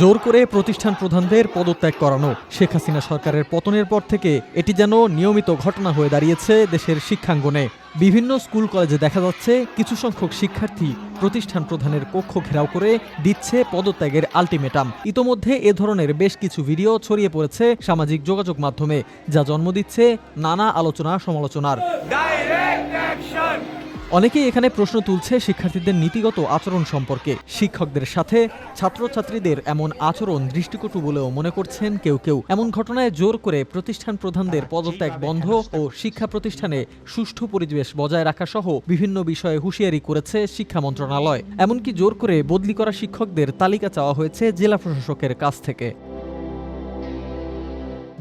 জোর করে প্রতিষ্ঠান প্রধানদের পদত্যাগ করানো। শেখ হাসিনা সরকারের পতনের পর থেকে এটি যেন নিয়মিত ঘটনা হয়ে দাঁড়িয়েছে দেশের শিক্ষাঙ্গনে। বিভিন্ন স্কুল কলেজে দেখা যাচ্ছে কিছু সংখ্যক শিক্ষার্থী প্রতিষ্ঠান প্রধানের কক্ষ ঘেরাও করে দিচ্ছে পদত্যাগের আলটিমেটাম। ইতোমধ্যে এ ধরনের বেশ কিছু ভিডিও ছড়িয়ে পড়েছে সামাজিক যোগাযোগ মাধ্যমে, যা জন্ম দিচ্ছে নানা আলোচনা সমালোচনার অনেকেই এখানে প্রশ্ন তুলছে শিক্ষার্থীদের নীতিগত আচরণ সম্পর্কে। শিক্ষকদের সাথে ছাত্রছাত্রীদের এমন আচরণ দৃষ্টিকটু বলেও মনে করছেন কেউ কেউ। এমন ঘটনায় জোর করে প্রতিষ্ঠান প্রধানদের পদত্যাগ বন্ধ ও শিক্ষা প্রতিষ্ঠানে সুষ্ঠু পরিবেশ বজায় রাখা সহ বিভিন্ন বিষয়ে হুঁশিয়ারি করেছে শিক্ষা মন্ত্রণালয়। এমনকি জোর করে বদলি করা শিক্ষকদের তালিকা চাওয়া হয়েছে জেলা প্রশাসকের কাছ থেকে।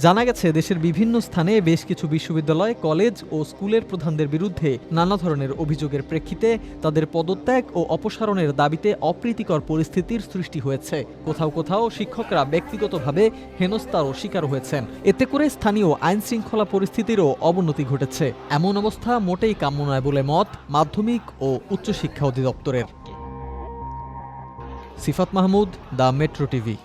জানা গেছে, দেশের বিভিন্ন স্থানে বেশ কিছু বিশ্ববিদ্যালয়, কলেজ ও স্কুলের প্রধানদের বিরুদ্ধে নানা ধরনের অভিযোগের প্রেক্ষিতে তাদের পদত্যাগ ও অপসারণের দাবিতে অপ্রীতিকর পরিস্থিতির সৃষ্টি হয়েছে। কোথাও কোথাও শিক্ষকরা ব্যক্তিগতভাবে হেনস্থারও শিকার হয়েছেন। এতে করে স্থানীয় আইন শৃঙ্খলা পরিস্থিতিরও অবনতি ঘটেছে। এমন অবস্থা মোটেই কাম্য নয় বলে মত মাধ্যমিক ও উচ্চশিক্ষা অধিদপ্তরের। Sifat Mahmud, the Metro TV.